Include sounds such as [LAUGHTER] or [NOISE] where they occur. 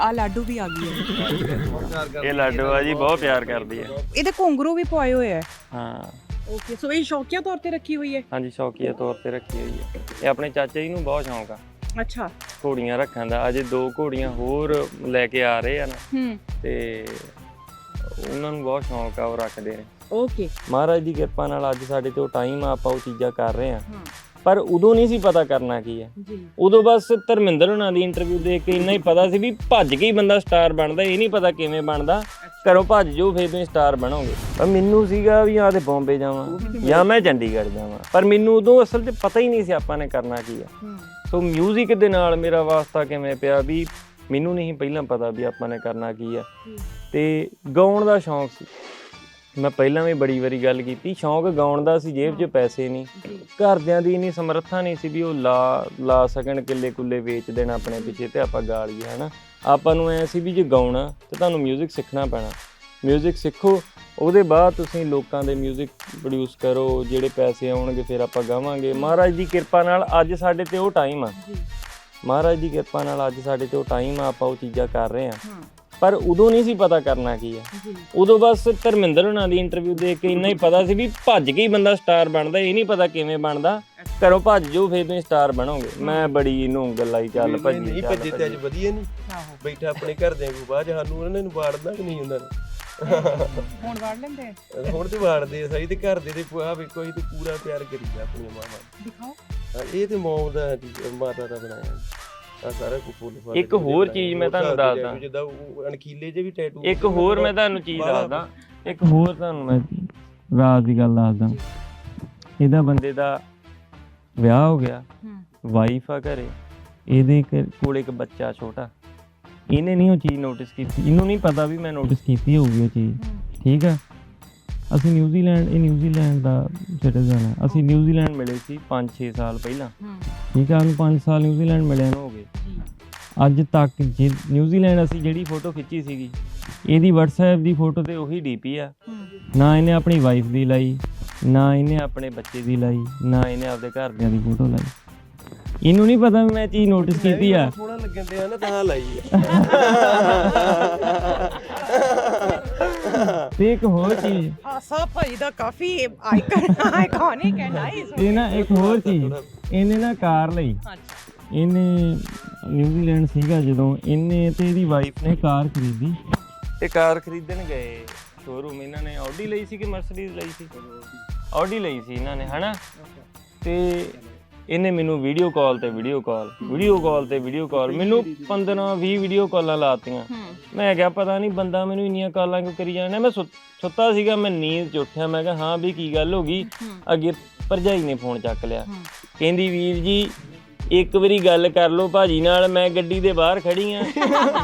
ਆ ਲਾਡੂ ਵੀ ਆ ਗਈ ਹੈ। ਇਹ ਲਾਡੋ ਆ ਜੀ ਬਹੁਤ ਪਿਆਰ ਕਰਦੀ ਹੈ। ਇਹਦੇ ਘੁੰਗਰੂ ਵੀ ਪਵਾਏ ਹੋਏ ਹੈ ਹਾਂ। ਓਕੇ ਸੋ ਇਹ ਸ਼ੌਕੀਆ ਤੌਰ ਤੇ ਰੱਖੀ ਹੋਈ ਹੈ? ਹਾਂਜੀ ਸ਼ੌਕੀਆ ਤੌਰ ਤੇ ਰੱਖੀ ਹੋਈ ਹੈ। ਇਹ ਆਪਣੇ ਚਾਚਾ ਜੀ ਨੂੰ ਬਹੁਤ ਸ਼ੌਂਕ ਆ। ਅੱਛਾ। ਘੋੜੀਆਂ ਰੱਖਣ ਦਾ। ਅਜੇ ਦੋ ਘੋੜੀਆਂ ਹੋਰ ਲੈ ਕੇ ਆ ਰਹੇ ਆ ਨਾ। ਹੂੰ। ਤੇ ਉਹਨਾਂ ਨੂੰ ਬਹੁਤ ਸ਼ੌਂਕ ਆ ਉਹ ਰੱਖਦੇ ਨੇ। ਓਕੇ ਮਹਾਰਾਜ ਦੀ ਕਿਰਪਾ ਨਾਲ ਅੱਜ ਸਾਡੇ ਤੇ ਉਹ ਟਾਈਮ ਆ ਆਪਾਂ ਉਹ ਚੀਜ਼ਾਂ ਕਰ ਰਹੇ ਆ। ਹਾਂ। ਪਰ ਉਦੋਂ ਨਹੀਂ ਸੀ ਪਤਾ ਕਰਨਾ ਕੀ ਹੈ। ਜੀ। ਉਦੋਂ ਬਸ ਧਰਮਿੰਦਰ ਉਹਨਾਂ ਦੀ ਇੰਟਰਵਿਊ ਦੇਖ ਕੇ ਇੰਨਾ ਹੀ ਪਤਾ ਸੀ ਵੀ ਭੱਜ ਕੇ ਹੀ ਬੰਦਾ ਸਟਾਰ ਬਣਦਾ ਇਹ ਨਹੀਂ ਪਤਾ ਕਿਵੇਂ ਬਣਦਾ। ਘਰੋਂ ਭੱਜ ਜਾਓ ਫੇਰ ਤੁਸੀਂ ਸਟਾਰ ਬਣੋਗੇ। ਪਰ ਮੈਨੂੰ ਸੀਗਾ ਵੀ ਆ ਤੇ ਬੰਬੇ ਜਾਵਾਂ ਜਾਂ ਮੈਂ ਚੰਡੀਗੜ੍ਹ ਜਾਵਾਂ। ਪਰ ਮੈਨੂੰ ਉਦੋਂ ਅਸਲ 'ਚ ਪਤਾ ਹੀ ਨਹੀਂ ਸੀ ਆਪਾਂ ਨੇ ਕਰਨਾ ਕੀ ਹੂੰ। ਸੋ 뮤직 ਦੇ ਨਾਲ ਮੇਰਾ ਵਾਸਤਾ ਕਿਵੇਂ ਪਿਆ ਵੀ ਮੈਨੂੰ ਨਹੀਂ ਪਹਿਲਾਂ ਪਤਾ ਵੀ ਆਪਾਂ ਨੇ ਕਰਨਾ ਕੀ ਆ ਤੇ ਗਾਉਣ ਦਾ ਸ਼ੌਂਕ ਸੀ। ਮੈਂ ਪਹਿਲਾਂ ਵੀ ਬੜੀ ਵਾਰੀ ਗੱਲ ਕੀਤੀ ਸ਼ੌਂਕ ਗਾਉਣ ਦਾ ਸੀ ਜੇਬ 'ਚ ਪੈਸੇ ਨਹੀਂ ਜੀ ਘਰਦਿਆਂ ਦੀ ਇੰਨੀ ਸਮਰੱਥਾ ਨਹੀਂ ਸੀ ਵੀ ਉਹ ਲਾ ਲਾ ਸਕਣ ਕਿੱਲੇ ਕੁੱਲੇ ਵੇਚ ਦੇਣ ਆਪਣੇ ਪਿੱਛੇ ਤੇ ਆਪਾਂ ਗਾ ਲਈਏ ਹਨਾ ਆਪਾਂ ਨੂੰ ਐ ਸੀ ਵੀ ਜੇ ਗਾਉਣਾ ਤੇ ਤੁਹਾਨੂੰ 뮤직 ਸਿੱਖਣਾ ਪੈਣਾ 뮤직 ਸਿੱਖੋ ਉਹਦੇ ਬਾਅਦ ਤੁਸੀਂ ਲੋਕਾਂ ਦੇ 뮤직 ਪ੍ਰੋਡਿਊਸ ਕਰੋ ਜਿਹੜੇ ਪੈਸੇ ਆਉਣਗੇ ਫਿਰ ਆਪਾਂ ਗਾਵਾਂਗੇ ਮਹਾਰਾਜ ਦੀ ਕਿਰਪਾ ਨਾਲ ਅੱਜ ਸਾਡੇ ਤੇ ਉਹ ਟਾਈਮ ਆ ਜੀ ਮਹਾਰਾਜ ਦੀ ਕਿਰਪਾ ਨਾਲ ਅੱਜ ਸਾਡੇ ਤੇ ਉਹ ਟਾਈਮ ਆ ਆਪਾਂ ਉਹ ਚੀਜ਼ਾਂ ਕਰ ਰਹੇ ਆ ਹਾਂ ਪਰ ਉਦੋਂ ਨਹੀਂ ਸੀ ਪਤਾ ਕਰਨਾ ਕੀ ਆ। ਜੀ। ਉਦੋਂ ਬਸ ਧਰਮਿੰਦਰ ਉਹਨਾਂ ਦੀ ਇੰਟਰਵਿਊ ਦੇਖ ਕੇ ਇੰਨਾ ਹੀ ਪਤਾ ਸੀ ਵੀ ਭੱਜ ਕੇ ਹੀ ਬੰਦਾ ਸਟਾਰ ਬਣਦਾ ਇਹ ਨਹੀਂ ਪਤਾ ਕਿਵੇਂ ਬਣਦਾ। ਘਰੋਂ ਭੱਜ ਜਾਓ ਫੇਰ ਤੁਸੀਂ ਸਟਾਰ ਬਣੋਗੇ। ਮੈਂ ਬੜੀ ਇਹਨੂੰ ਗੱਲਾਂ ਹੀ ਚੱਲ ਭੱਜੀ ਨਹੀਂ ਭੱਜੇ ਤੇ ਅੱਜ ਵਧੀਆ ਨਹੀਂ। ਆਹੋ। ਬੈਠਾ ਆਪਣੇ ਘਰ ਦੇ ਕੋ ਬਾਅਦ ਸਾਨੂੰ ਉਹਨਾਂ ਨੂੰ ਵਾੜਦਾ ਕਿ ਨਹੀਂ ਉਹਨਾਂ ਨੇ? [LAUGHS] ਹੁਣ ਵੜ ਲੈਂਦੇ। ਹੁਣ ਤੇ ਵਾੜਦੇ ਸਹੀ ਤੇ ਘਰ ਦੇ ਤੇ ਆ ਵੇਖੋ ਇਹ ਤੇ ਪੂਰਾ ਪਿਆਰ ਕਰੀਦਾ ਆਪਣੀਆਂ ਮਾਵਾਂ। ਨੂੰ। ਦਿਖਾਓ ਇਹ ਤੇ ਮੌਮ ਦਾ ਜੀ, ਮਾਤਾ ਦਾ ਬਣਾਇਆ। ਆ ਸਾਰਾ ਕੁ ਫੁੱਲ ਫਲ ਇੱਕ ਹੋਰ ਚੀਜ਼ ਮੈਂ ਤੁਹਾਨੂੰ ਦੱਸਦਾ। ਜਿੱਦਾਂ ਉਹ ਅਣਖੀਲੇ ਜੇ ਵੀ ਟੈਟੂ ਇੱਕ ਹੋਰ ਮੈਂ ਤੁਹਾਨੂੰ ਚੀਜ਼ ਦੱਸਦਾ। ਇੱਕ ਹੋਰ ਤੁਹਾਨੂੰ ਮੈਂ ਰਾਤ ਦੀ ਗੱਲ ਦੱਸਦਾ। ਇਹਦਾ ਬੰਦੇ ਦਾ ਵਿਆਹ ਹੋ ਗਿਆ ਹੂੰ। ਵਾਈਫ ਆ ਘਰੇ ਇਹਦੇ ਕੋਲ ਇੱਕ ਬੱਚਾ ਛੋਟਾ। ਇਹਨੇ ਨਹੀਂ ਉਹ ਚੀਜ਼ ਨੋਟਿਸ ਕੀਤੀ। ਇਹਨੂੰ ਨਹੀਂ ਪਤਾ ਵੀ ਮੈਂ ਨੋਟਿਸ ਕੀਤੀ ਹੋਊਗੀ ਉਹ ਚੀਜ਼। ਠੀਕ ਆ? ਅਸੀਂ ਨਿਊਜ਼ੀਲੈਂਡ ਇਹ ਨਿਊਜ਼ੀਲੈਂਡ ਦਾ ਸਿਟੀਜ਼ਨ ਆ ਅਸੀਂ ਨਿਊਜ਼ੀਲੈਂਡ ਮਿਲੇ ਸੀ 5-6 ਸਾਲ ਪਹਿਲਾਂ। ਠੀਕ ਆ? ਉਹਨੂੰ 5 ਸਾਲ ਨਿਊਜ਼ੀਲੈਂਡ ਮਿਲਿਆ ਨੂੰ ਹੋ ਗਏ ਅੱਜ ਤੱਕ ਜੇ ਨਿਊਜ਼ੀਲੈਂਡ ਅਸੀਂ ਜਿਹੜੀ ਫੋਟੋ ਖਿੱਚੀ ਸੀਗੀ ਇਹਦੀ WhatsApp ਦੀ ਫੋਟੋ ਤੇ ਉਹੀ ਡੀਪੀ ਆ। ਨਾ ਇਹਨੇ ਆਪਣੀ ਵਾਈਫ ਦੀ ਲਾਈ ਨਾ ਇਹਨੇ ਆਪਣੇ ਬੱਚੇ ਦੀ ਲਾਈ ਨਾ ਇਹਨੇ ਆਪਦੇ ਘਰਦਿਆਂ ਦੀ ਫੋਟੋ ਲਾਈ। ਇਹਨੂੰ ਨਹੀਂ ਪਤਾ ਮੈਂ ਇਹ ਚੀਜ਼ ਨੋਟਿਸ ਕੀਤੀ ਆ। ਸੋਹਣਾ ਲੱਗਣ ਡਿਆ ਨਾ ਤਾਂ ਲਾਈ ਆ। ਤੇ ਇੱਕ ਹੋਰ ਚੀਜ਼। ਹਾਸਾ ਭਾਈ ਦਾ ਕਾਫੀ ਆਈਕਨ ਆਈਕੋਨਿਕ ਹੈ ਨਾਈਸ ਤੇ ਨਾ ਇੱਕ ਹੋਰ ਚੀਜ਼ ਇਹਨੇ ਨਾ ਕਾਰ ਲਈ। ਇਹਨੇ ਨਿਊਜ਼ੀਲੈਂਡ ਸੀਗਾ ਜਦੋਂ ਇਹਨੇ ਤੇ ਇਹਦੀ ਵਾਈਫ ਨੇ ਕਾਰ ਖਰੀਦੀ। ਤੇ ਕਾਰ ਖਰੀਦਣ ਗਏ ਸ਼ੋਰੂਮ ਇਹਨਾਂ ਨੇ। ਆਡੀ ਲਈ ਸੀ ਕਿ ਮਰਸੀਡੀਜ਼ ਲਈ ਸੀ? ਆਡੀ ਲਈ ਸੀ ਇਹਨਾਂ ਨੇ ਹਨਾ? ਤੇ ਇਹਨੇ ਮੈਨੂੰ ਵੀਡੀਓ ਕਾਲ ਤੇ ਵੀਡੀਓ ਕਾਲ ਵੀਡੀਓ ਕਾਲ ਤੇ ਵੀਡੀਓ ਕਾਲ ਮੈਨੂੰ 15 20 ਵੀਡੀਓ ਕਾਲਾਂ ਲਾਤੀਆਂ। ਮੈਂ ਕਿਹਾ ਪਤਾ ਨਹੀਂ ਬੰਦਾ ਮੈਨੂੰ ਇੰਨੀਆਂ ਕਾਲਾਂ ਕਿਉਂ ਕਰੀ ਜਾਂਦਾ? ਮੈਂ ਸੁੱਤ- ਸੀਗਾ ਮੈਂ ਨੀਂਦ ਚ ਉੱਠਿਆ। ਮੈਂ ਕਿਹਾ ਹਾਂ ਵੀ ਕੀ ਗੱਲ ਹੋ ਗਈ? ਅੱਗੇ ਭਰਜਾਈ ਨੇ ਫੋਨ ਚੱਕ ਲਿਆ। ਕਹਿੰਦੀ ਵੀਰ ਜੀ ਇੱਕ ਵਾਰੀ ਗੱਲ ਕਰ ਲਓ ਭਾਜੀ ਨਾਲ ਮੈਂ ਗੱਡੀ ਦੇ ਬਾਹਰ ਖੜੀ ਆ।